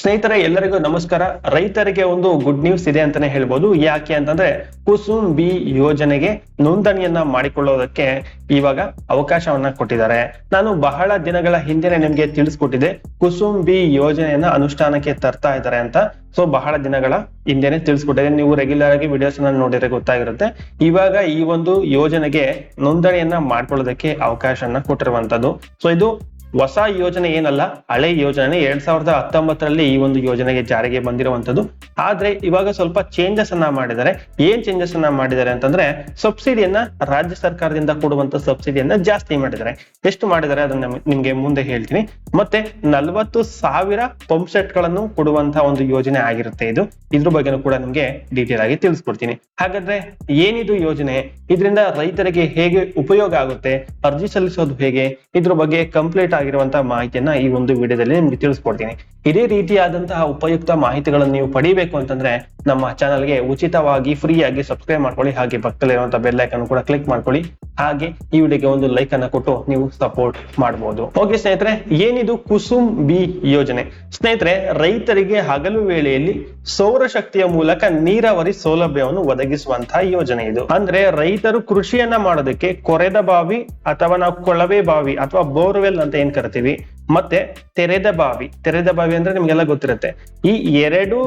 ಸ್ನೇಹಿತರೆ, ಎಲ್ಲರಿಗೂ ನಮಸ್ಕಾರ. ರೈತರಿಗೆ ಒಂದು ಗುಡ್ ನ್ಯೂಸ್ ಇದೆ ಅಂತಾನೆ ಹೇಳ್ಬೋದು. ಯಾಕೆ ಅಂತಂದ್ರೆ, ಕುಸುಮ್ ಬಿ ಯೋಜನೆಗೆ ನೋಂದಣಿಯನ್ನ ಮಾಡಿಕೊಳ್ಳೋದಕ್ಕೆ ಇವಾಗ ಅವಕಾಶವನ್ನ ಕೊಟ್ಟಿದ್ದಾರೆ. ನಾನು ಬಹಳ ದಿನಗಳ ಹಿಂದೆನೆ ನಿಮ್ಗೆ ತಿಳಿಸ್ಕೊಟ್ಟಿದ್ದೆ. ಕುಸುಮ್ ಬಿ ಯೋಜನೆಯನ್ನ ಅನುಷ್ಠಾನಕ್ಕೆ ತರ್ತಾ ಇದ್ದಾರೆ ಅಂತ. ಸೊ ಬಹಳ ದಿನಗಳ ಹಿಂದೆನೆ ತಿಳಿಸ್ಕೊಟ್ಟಿದೆ ನೀವು ರೆಗ್ಯುಲರ್ ಆಗಿ ವಿಡಿಯೋಸ್ ನೋಡಿದ್ರೆ ಗೊತ್ತಾಗಿರುತ್ತೆ. ಇವಾಗ ಈ ಒಂದು ಯೋಜನೆಗೆ ನೋಂದಣಿಯನ್ನ ಮಾಡ್ಕೊಳ್ಳೋದಕ್ಕೆ ಅವಕಾಶವನ್ನ ಕೊಟ್ಟಿರುವಂತದ್ದು. ಸೊ ಇದು ಹೊಸ ಯೋಜನೆ ಏನಲ್ಲ, ಹಳೆ ಯೋಜನೆ ಎರಡ್ ಸಾವಿರದ ಹತ್ತೊಂಬತ್ತರಲ್ಲಿ ಈ ಒಂದು ಯೋಜನೆಗೆ ಜಾರಿಗೆ ಬಂದಿರುವಂತದ್ದು ಆದ್ರೆ ಇವಾಗ ಸ್ವಲ್ಪ ಚೇಂಜಸ್ ಅನ್ನ ಮಾಡಿದ್ದಾರೆ. ಏನ್ ಚೇಂಜಸ್ ಅನ್ನ ಮಾಡಿದ್ದಾರೆ ಅಂತಂದ್ರೆ ಸಬ್ಸಿಡಿಯನ್ನ ರಾಜ್ಯ ಸರ್ಕಾರದಿಂದ ಕೊಡುವಂತ ಸಬ್ಸಿಡಿಯನ್ನ ಜಾಸ್ತಿ ಮಾಡಿದ್ದಾರೆ. ಎಷ್ಟು ಮಾಡಿದ್ದಾರೆ ಅದನ್ನ ನಿಮ್ಗೆ ಮುಂದೆ ಹೇಳ್ತೀನಿ. ಮತ್ತೆ ನಲ್ವತ್ತು ಸಾವಿರ ಪಂಪ್ ಸೆಟ್ಗಳನ್ನು ಕೊಡುವಂತ ಒಂದು ಯೋಜನೆ ಆಗಿರುತ್ತೆ ಇದು. ಇದ್ರ ಬಗ್ಗೆನೂ ಕೂಡ ನಿಮ್ಗೆ ಡೀಟೇಲ್ ಆಗಿ ತಿಳಿಸ್ಕೊಡ್ತೀನಿ. ಹಾಗಾದ್ರೆ ಏನಿದು ಯೋಜನೆ? ಇದರಿಂದ ರೈತರಿಗೆ ಹೇಗೆ ಉಪಯೋಗ ಆಗುತ್ತೆ? ಅರ್ಜಿ ಸಲ್ಲಿಸೋದು ಹೇಗೆ? ಇದ್ರ ಬಗ್ಗೆ ಕಂಪ್ಲೀಟ್ ಆಗಿರುವಂತಹ ಮಾಹಿತಿಯನ್ನ ಈ ಒಂದು ವಿಡಿಯೋದಲ್ಲಿ ನಿಮ್ಗೆ ತಿಳಿಸ್ಕೊಡ್ತೀನಿ. ಇದೇ ರೀತಿಯಾದಂತಹ ಉಪಯುಕ್ತ ಮಾಹಿತಿಗಳನ್ನು ನೀವು ಪಡಿಬೇಕು ಅಂತಂದ್ರೆ ನಮ್ಮ ಚಾನಲ್ಗೆ ಉಚಿತವಾಗಿ ಫ್ರೀಯಾಗಿ ಸಬ್ಸ್ಕ್ರೈಬ್ ಮಾಡ್ಕೊಳ್ಳಿ, ಹಾಗೆ ಪಕ್ಕದಲ್ಲಿರುವಂತಹ ಬೆಲ್ ಐಕನ್ ಕೂಡ ಕ್ಲಿಕ್ ಮಾಡ್ಕೊಳ್ಳಿ, ಹಾಗೆ ಈ ವಿಡಿಯೋಗೆ ಒಂದು ಲೈಕ್ ಅನ್ನ ಕೊಟ್ಟು ನೀವು ಸಪೋರ್ಟ್ ಮಾಡಬಹುದು ಓಕೆ ಸ್ನೇಹಿತರೆ, ಏನಿದು ಕುಸುಮ್ ಬಿ ಯೋಜನೆ? ಸ್ನೇಹಿತರೆ, ರೈತರಿಗೆ ಹಗಲು ವೇಳೆಯಲ್ಲಿ ಸೌರಶಕ್ತಿಯ ಮೂಲಕ ನೀರಾವರಿ ಸೌಲಭ್ಯವನ್ನು ಒದಗಿಸುವಂತಹ ಯೋಜನೆ ಇದು. ಅಂದ್ರೆ ರೈತರು ಕೃಷಿಯನ್ನ ಮಾಡೋದಕ್ಕೆ ಕೊರೆದ ಬಾವಿ ಅಥವಾ ನಾವು ಕೊಳವೆ ಬಾವಿ ಅಥವಾ ಬೋರ್ವೆಲ್ ಅಂತ ಏನ್ ಕರಿತೀವಿ? ಮತ್ತೆ ತೆರೆದ ಬಾವಿ ತೆರೆದ ಬಾವಿ ಅಂದ್ರೆ ನಿಮ್ಗೆಲ್ಲ ಗೊತ್ತಿರುತ್ತೆ. ಈ ಎರಡು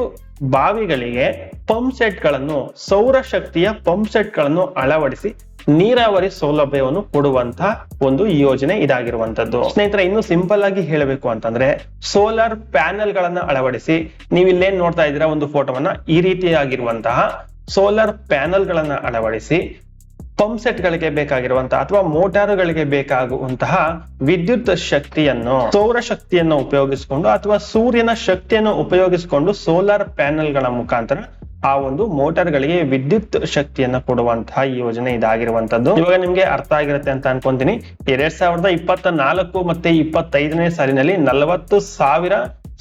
ಬಾವಿಗಳಿಗೆ ಪಂಪ್ ಸೆಟ್ಗಳನ್ನು ಸೌರಶಕ್ತಿಯ ಪಂಪ್ ಸೆಟ್ಗಳನ್ನು ಅಳವಡಿಸಿ ನೀರಾವರಿ ಸೌಲಭ್ಯವನ್ನು ಕೊಡುವಂತಹ ಒಂದು ಯೋಜನೆ ಇದಾಗಿರುವಂತದ್ದು ಸ್ನೇಹಿತರೆ, ಇನ್ನು ಸಿಂಪಲ್ ಆಗಿ ಹೇಳಬೇಕು ಅಂತಂದ್ರೆ ಸೋಲಾರ್ ಪ್ಯಾನೆಲ್ ಗಳನ್ನ ಅಳವಡಿಸಿ ನೀವು ಇಲ್ಲೇನ್ ನೋಡ್ತಾ ಇದ್ದೀರಾ ಒಂದು ಫೋಟೋವನ್ನ, ಈ ರೀತಿಯಾಗಿರುವಂತಹ ಸೋಲಾರ್ ಪ್ಯಾನೆಲ್ ಗಳನ್ನ ಅಳವಡಿಸಿ ಪಂಪ್ ಸೆಟ್ ಗಳಿಗೆ ಬೇಕಾಗಿರುವಂತಹ ಅಥವಾ ಮೋಟಾರುಗಳಿಗೆ ಬೇಕಾಗುವಂತಹ ವಿದ್ಯುತ್ ಶಕ್ತಿಯನ್ನು, ಸೌರ ಶಕ್ತಿಯನ್ನು ಉಪಯೋಗಿಸಿಕೊಂಡು ಅಥವಾ ಸೂರ್ಯನ ಶಕ್ತಿಯನ್ನು ಉಪಯೋಗಿಸಿಕೊಂಡು ಸೋಲಾರ್ ಪ್ಯಾನೆಲ್ಗಳ ಮುಖಾಂತರ ಆ ಒಂದು ಮೋಟಾರ್ ಗಳಿಗೆ ವಿದ್ಯುತ್ ಶಕ್ತಿಯನ್ನ ಕೊಡುವಂತಹ ಯೋಜನೆ ಇದಾಗಿರುವಂತದ್ದು. ಇವಾಗ ನಿಮ್ಗೆ ಅರ್ಥ ಆಗಿರುತ್ತೆ ಅಂತ ಅನ್ಕೊಂತೀನಿ. ಎರಡ್ ಸಾವಿರದ ಇಪ್ಪತ್ತ ನಾಲ್ಕು ಮತ್ತೆ ಇಪ್ಪತ್ತೈದನೇ ಸಾಲಿನಲ್ಲಿ ನಲವತ್ತು ಸಾವಿರ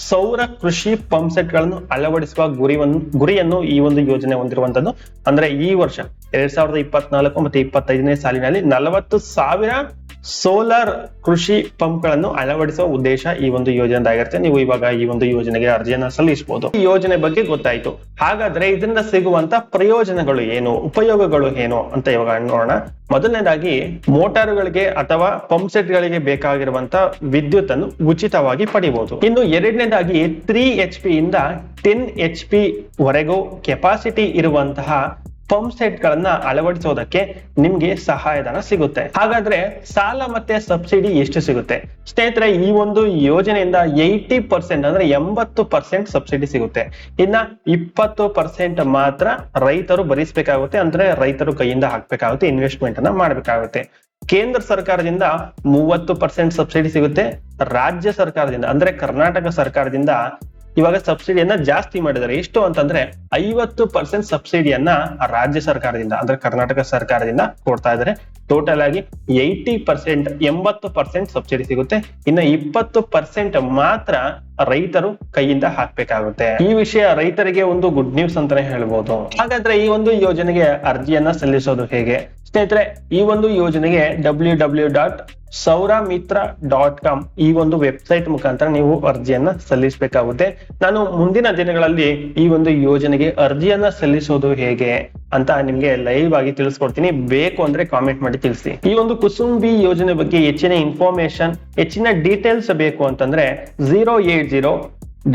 ಸೌರ ಕೃಷಿ ಪಂಪ್ ಸೆಟ್ಗಳನ್ನು ಅಳವಡಿಸುವ ಗುರಿವನ್ನು ಗುರಿಯನ್ನು ಈ ಒಂದು ಯೋಜನೆ ಹೊಂದಿರುವಂತದ್ದು ಅಂದ್ರೆ ಈ ವರ್ಷ ಎರಡ್ ಸಾವಿರದ ಇಪ್ಪತ್ನಾಲ್ಕು ಮತ್ತೆ ಇಪ್ಪತ್ತೈದನೇ ಸಾಲಿನಲ್ಲಿ ನಲವತ್ತು ಸಾವಿರ ಸೋಲಾರ್ ಕೃಷಿ ಪಂಪ್ಗಳನ್ನು ಅಳವಡಿಸುವ ಉದ್ದೇಶ ಈ ಒಂದು ಯೋಜನೆದಾಗಿರುತ್ತೆ ನೀವು ಇವಾಗ ಈ ಒಂದು ಯೋಜನೆಗೆ ಅರ್ಜಿಯನ್ನು ಸಲ್ಲಿಸಬಹುದು. ಈ ಯೋಜನೆ ಬಗ್ಗೆ ಗೊತ್ತಾಯ್ತು. ಹಾಗಾದ್ರೆ ಇದರಿಂದ ಸಿಗುವಂತ ಪ್ರಯೋಜನಗಳು ಏನು? ಉಪಯೋಗಗಳು ಏನು ಅಂತ ಇವಾಗ ನೋಡೋಣ. ಮೊದಲನೇದಾಗಿ ಮೋಟಾರುಗಳಿಗೆ ಅಥವಾ ಪಂಪ್ ಸೆಟ್ ಗಳಿಗೆ ಬೇಕಾಗಿರುವಂತ ವಿದ್ಯುತ್ ಅನ್ನು ಉಚಿತವಾಗಿ ಪಡಿಬಹುದು ಇನ್ನು ಎರಡನೇದಾಗಿ ತ್ರೀ ಎಚ್ ಪಿ ಇಂದ ಟೆನ್ ಎಚ್ ಪಿ ವರೆಗೂ ಕೆಪಾಸಿಟಿ ಇರುವಂತಹ ಪಂಪ್ ಸೆಟ್ ಗಳನ್ನ ಅಳವಡಿಸೋದಕ್ಕೆ ನಿಮ್ಗೆ ಸಹಾಯಧನ ಸಿಗುತ್ತೆ. ಹಾಗಾದ್ರೆ ಸಾಲ ಮತ್ತೆ ಸಬ್ಸಿಡಿ ಎಷ್ಟು ಸಿಗುತ್ತೆ? ಸ್ನೇಹಿತರೆ, ಈ ಒಂದು ಯೋಜನೆಯಿಂದ ಏಯ್ಟಿ ಪರ್ಸೆಂಟ್ ಅಂದ್ರೆ ಎಂಬತ್ತು ಪರ್ಸೆಂಟ್ ಸಬ್ಸಿಡಿ ಸಿಗುತ್ತೆ. ಇನ್ನ ಇಪ್ಪತ್ತು ಪರ್ಸೆಂಟ್ ಮಾತ್ರ ರೈತರು ಭರಿಸಬೇಕಾಗುತ್ತೆ ಅಂದ್ರೆ ರೈತರು ಕೈಯಿಂದ ಹಾಕ್ಬೇಕಾಗುತ್ತೆ ಇನ್ವೆಸ್ಟ್ಮೆಂಟ್ ಅನ್ನ ಮಾಡ್ಬೇಕಾಗುತ್ತೆ. ಕೇಂದ್ರ ಸರ್ಕಾರದಿಂದ ಮೂವತ್ತು ಪರ್ಸೆಂಟ್ ಸಬ್ಸಿಡಿ ಸಿಗುತ್ತೆ, ರಾಜ್ಯ ಸರ್ಕಾರದಿಂದ ಅಂದ್ರೆ ಕರ್ನಾಟಕ ಸರ್ಕಾರದಿಂದ ಇವಾಗ ಸಬ್ಸಿಡಿಯನ್ನ ಜಾಸ್ತಿ ಮಾಡಿದ್ದಾರೆ. ಎಷ್ಟು ಅಂತಂದ್ರೆ ಐವತ್ತು ಪರ್ಸೆಂಟ್ ಸಬ್ಸಿಡಿಯನ್ನ ರಾಜ್ಯ ಸರ್ಕಾರದಿಂದ ಅಂದ್ರೆ ಕರ್ನಾಟಕ ಸರ್ಕಾರದಿಂದ ಕೊಡ್ತಾ ಇದ್ದಾರೆ. ಟೋಟಲ್ ಆಗಿ ಏಯ್ಟಿ ಪರ್ಸೆಂಟ್ ಎಂಬತ್ತು ಪರ್ಸೆಂಟ್ ಸಬ್ಸಿಡಿ ಸಿಗುತ್ತೆ. ಇನ್ನು ಇಪ್ಪತ್ತು ಪರ್ಸೆಂಟ್ ಮಾತ್ರ ರೈತರು ಕೈಯಿಂದ ಹಾಕ್ಬೇಕಾಗುತ್ತೆ. ಈ ವಿಷಯ ರೈತರಿಗೆ ಒಂದು ಗುಡ್ ನ್ಯೂಸ್ ಅಂತಾನೆ ಹೇಳ್ಬೋದು. ಹಾಗಾದ್ರೆ ಈ ಒಂದು ಯೋಜನೆಗೆ ಅರ್ಜಿಯನ್ನ ಸಲ್ಲಿಸೋದು ಹೇಗೆ? ಸ್ನೇಹಿತರೆ, ಈ ಒಂದು ಯೋಜನೆಗೆ W W dot Sauramitra dot com ಈ ಒಂದು ವೆಬ್ಸೈಟ್ ಮುಖಾಂತರ ನೀವು ಅರ್ಜಿಯನ್ನ ಸಲ್ಲಿಸಬೇಕಾಗುತ್ತೆ. ನಾನು ಮುಂದಿನ ದಿನಗಳಲ್ಲಿ ಈ ಒಂದು ಯೋಜನೆಗೆ ಅರ್ಜಿಯನ್ನ ಸಲ್ಲಿಸೋದು ಹೇಗೆ ಅಂತ ನಿಮ್ಗೆ ಲೈವ್ ಆಗಿ ತಿಳಿಸ್ಕೊಡ್ತೀನಿ. ಬೇಕು ಅಂದ್ರೆ ಕಾಮೆಂಟ್ ಮಾಡಿ ತಿಳಿಸಿ. ಈ ಒಂದು ಕುಸುಂಬಿ ಯೋಜನೆ ಬಗ್ಗೆ ಹೆಚ್ಚಿನ ಇನ್ಫಾರ್ಮೇಶನ್ ಹೆಚ್ಚಿನ ಡೀಟೇಲ್ಸ್ ಬೇಕು ಅಂತಂದ್ರೆ zero eight zero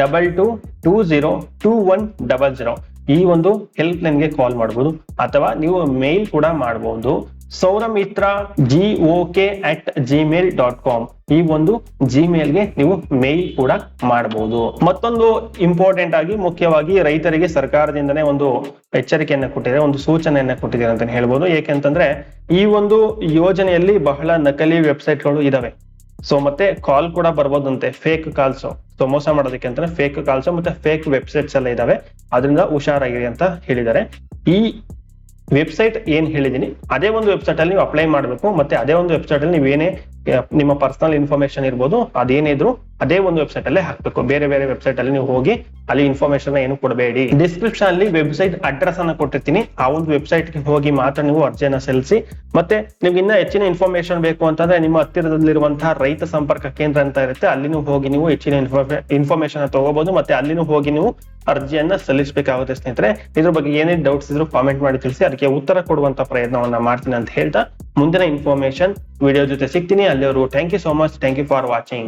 double two two zero two one double zero ಈ ಒಂದು ಹೆಲ್ಪ್ ಲೈನ್ಗೆ ಕಾಲ್ ಮಾಡಬಹುದು ಅಥವಾ ನೀವು ಮೇಲ್ ಕೂಡ ಮಾಡಬಹುದು Sauramitra G ok at Gmail dot com ಈ ಒಂದು ಜಿಮೇಲ್ಗೆ ನೀವು ಮೇಲ್ ಕೂಡ ಮಾಡಬಹುದು ಮತ್ತೊಂದು ಇಂಪಾರ್ಟೆಂಟ್ ಆಗಿ, ಮುಖ್ಯವಾಗಿ ರೈತರಿಗೆ ಸರ್ಕಾರದಿಂದನೇ ಒಂದು ಎಚ್ಚರಿಕೆಯನ್ನು ಕೊಟ್ಟಿದೆ, ಒಂದು ಸೂಚನೆಯನ್ನ ಕೊಟ್ಟಿದ್ದಾರೆ ಅಂತ ಹೇಳ್ಬೋದು. ಏಕೆಂತಂದ್ರೆ ಈ ಒಂದು ಯೋಜನೆಯಲ್ಲಿ ಬಹಳ ನಕಲಿ ವೆಬ್ಸೈಟ್ಗಳು ಇದಾವೆ. ಸೊ ಮತ್ತೆ ಕಾಲ್ ಕೂಡ ಬರ್ಬೋದಂತೆ. ಫೇಕ್ ಕಾಲ್ಸ್ ಸೊ ಮೋಸ ಮಾಡೋದಕ್ಕೆ ಅಂತಾನೆ ಫೇಕ್ ಕಾಲ್ಸ್ ಮತ್ತೆ ಫೇಕ್ ವೆಬ್ಸೈಟ್ಸ್ ಎಲ್ಲ ಇದಾವೆ. ಅದರಿಂದ ಹುಷಾರಾಗಿರಿ ಅಂತ ಹೇಳಿದ್ದಾರೆ. ಈ ವೆಬ್ಸೈಟ್ ಏನ್ ಹೇಳಿದೀನಿ, ಅದೇ ಒಂದು ವೆಬ್ಸೈಟ್ ಅಲ್ಲಿ ನೀವು ಅಪ್ಲೈ ಮಾಡಬೇಕು, ಮತ್ತೆ ಅದೇ ಒಂದು ವೆಬ್ಸೈಟ್ ಅಲ್ಲಿ ಏನೇ ನಿಮ್ಮ ಪರ್ಸನಲ್ ಇನ್ಫಾರ್ಮೇಶನ್ ಇರ್ಬೋದು, ಅದೇನಿದ್ರು ಅದೇ ಒಂದು ವೆಬ್ಸೈಟ್ ಅಲ್ಲೇ ಹಾಕ್ಬೇಕು. ಬೇರೆ ಬೇರೆ ವೆಬ್ಸೈಟ್ ಅಲ್ಲಿ ನೀವು ಹೋಗಿ ಅಲ್ಲಿ ಇನ್ಫಾರ್ಮೇಶನ್ ಏನು ಕೊಡಬೇಡಿ. ಡಿಸ್ಕ್ರಿಪ್ಷನ್ ಅಲ್ಲಿ ವೆಬ್ಸೈಟ್ ಅಡ್ರೆಸ್ ಅನ್ನ ಕೊಟ್ಟಿರ್ತೀನಿ. ಆ ಒಂದು ವೆಬ್ಸೈಟ್ಗೆ ಹೋಗಿ ಮಾತ್ರ ನೀವು ಅರ್ಜಿಯನ್ನ ಸಲ್ಲಿಸಿ, ಮತ್ತೆ ನಿಮ್ಗೆ ಇನ್ನ ಹೆಚ್ಚಿನ ಇನ್ಫಾರ್ಮೇಶನ್ ಬೇಕು ಅಂತಂದ್ರೆ ನಿಮ್ಮ ಹತ್ತಿರದಲ್ಲಿರುವಂತಹ ರೈತ ಸಂಪರ್ಕ ಕೇಂದ್ರ ಅಂತ ಇರುತ್ತೆ. ಅಲ್ಲಿನೂ ಹೋಗಿ ನೀವು ಹೆಚ್ಚಿನ ಇನ್ಫಾರ್ಮೇಶನ್ ತಗೋಬಹುದು ಮತ್ತೆ ಅಲ್ಲಿನೂ ಹೋಗಿ ನೀವು ಅರ್ಜಿಯನ್ನ ಸಲ್ಲಿಸಬೇಕಾಗುತ್ತೆ ಸ್ನೇಹಿತರೆ. ಇದ್ರ ಬಗ್ಗೆ ಏನೇ ಡೌಟ್ಸ್ ಇದ್ರು ಕಾಮೆಂಟ್ ಮಾಡಿ ತಿಳಿಸಿ, ಅದಕ್ಕೆ ಉತ್ತರ ಕೊಡುವಂತ ಪ್ರಯತ್ನವನ್ನ ಮಾಡ್ತೀನಿ ಅಂತ ಹೇಳ್ತಾ ಮುಂದಿನ ಇನ್ಫಾರ್ಮೇಶನ್ ವಿಡಿಯೋ ಜೊತೆ ಸಿಗ್ತೀನಿ. ಅಲ್ಲಿವರು thank you so much thank you for watching